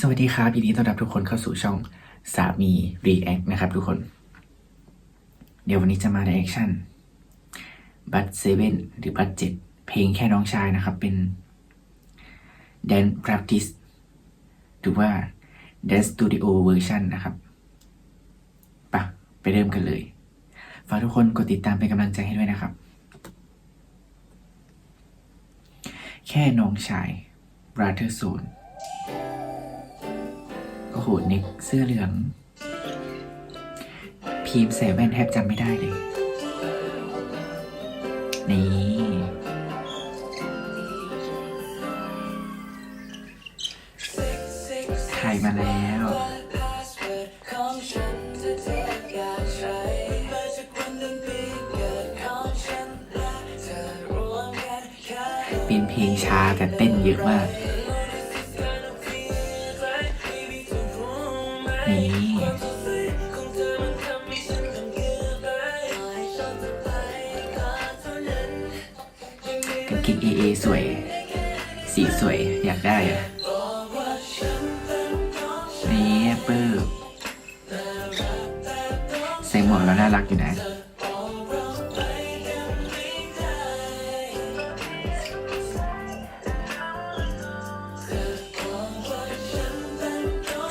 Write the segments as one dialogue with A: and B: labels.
A: สวัสดีครับยินดีต้อนรับทุกคนเข้าสู่ช่องสามี React นะครับทุกคน เดี๋ยววันนี้จะมา reaction บัตเซเว่นหรือบัตเจ็ดเพลงแค่น้องชายนะครับ เป็น Dance Practice หรือว่า Dance Studio Version นะครับปะไปเริ่มกันเลย ฝากทุกคนกดติดตามเป็นกำลังใจให้ด้วยนะครับ แค่น้องชาย Brother Zone โหน็กเสื้อเหลือง พีมใส่แว่นแทบจำไม่ได้เลย นี่ ถ่ายมาแล้ว
B: เป็นเพ
A: ลงช้าแต่เต้นเยอะมาก นี่
B: กาง
A: เกงเอเอสวย สีสวยอยากได้อะ
B: นี่ปื๊
A: บใส่หมวกแล้วน่ารักอยู่นะ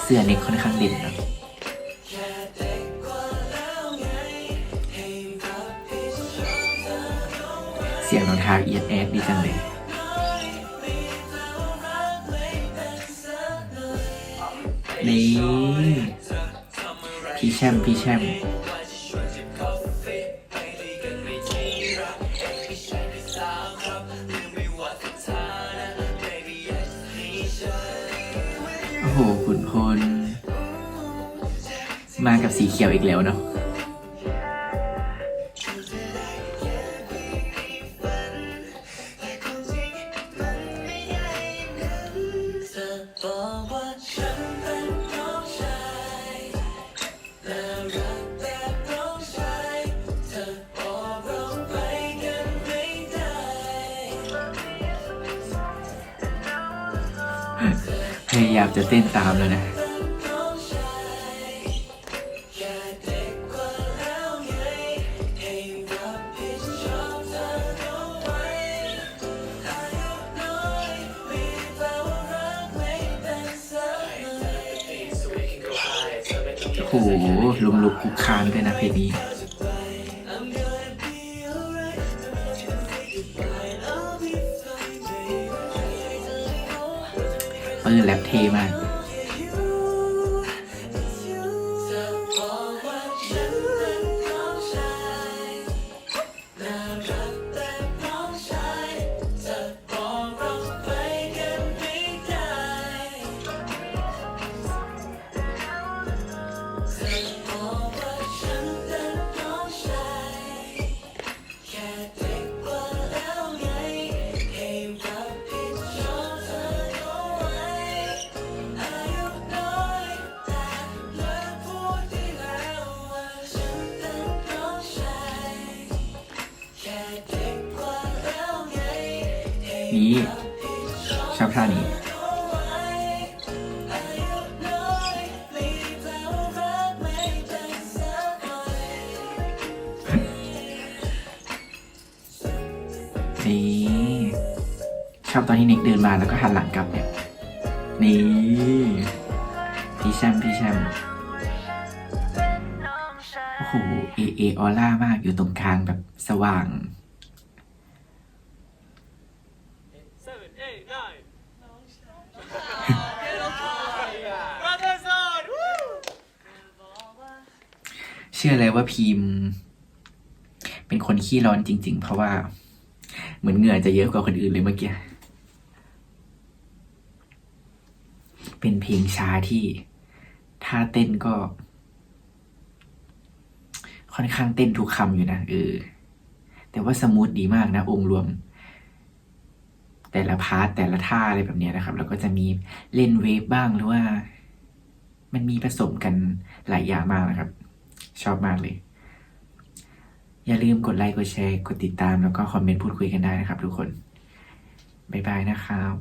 B: เสื้
A: อเน็กค่อนข้างเด่นนะ
B: เสี
A: ยงรองเท้าเอียดแอดดีจังเลย
B: นี่
A: พี่แชมป์พี่แชม
B: ห
A: ขุนพลมากับสีเขียวอีกแล้วเนาะ
B: ยายาไปกันไม่ได้
A: พยายามจะเต้นตามแล้วนะ
B: น้องชายแค่เลยน้อยมีแต่ว่ารักไม่เป็นสักหน่อย
A: โอ้โหลุมลุกคุกคานด้วยนะเพลงนี้ เออแล็บเทมาก
B: นี่รับผิดชอบชอบ
A: ท่านี้
B: เอาไว้อายุน้อยมีแต่ว่ารักไม่เป็นสักหน่อย
A: นี่ชอบตอนที่เน็กเดินมาแล้วก็หันหลังกลับเนี่ย นี่พี่แชมป์พี่แชมป์โอ้โหเอเอออร่ามากอยู่ตรงกลางแบบสว่าง เชื่อเลยว่าพิมพ์ เป็นคนขี้ร้อนจริง ๆ เพราะว่า เหมือนเหงื่อจะเยอะกว่าคนอื่นเลยเมื่อกี้ เป็นเพลงช้าที่ท่าเต้นก็ ค่อนข้างเต้นทุกคำอยู่นะเออแต่ว่าสมูทดีมากนะ องค์รวม แต่ละพาร์ทแต่ละท่าอะไรแบบนี้นะครับ แล้วก็จะมีเล่นเวฟบ้างหรือว่า มันมีผสมกันหลายอย่างมากนะครับ ชอบมากเลย อย่าลืมกดไลค์กดแชร์กดติดตามแล้วก็คอมเมนต์พูดคุยกันได้นะครับทุกคน บ๊ายบายนะครับ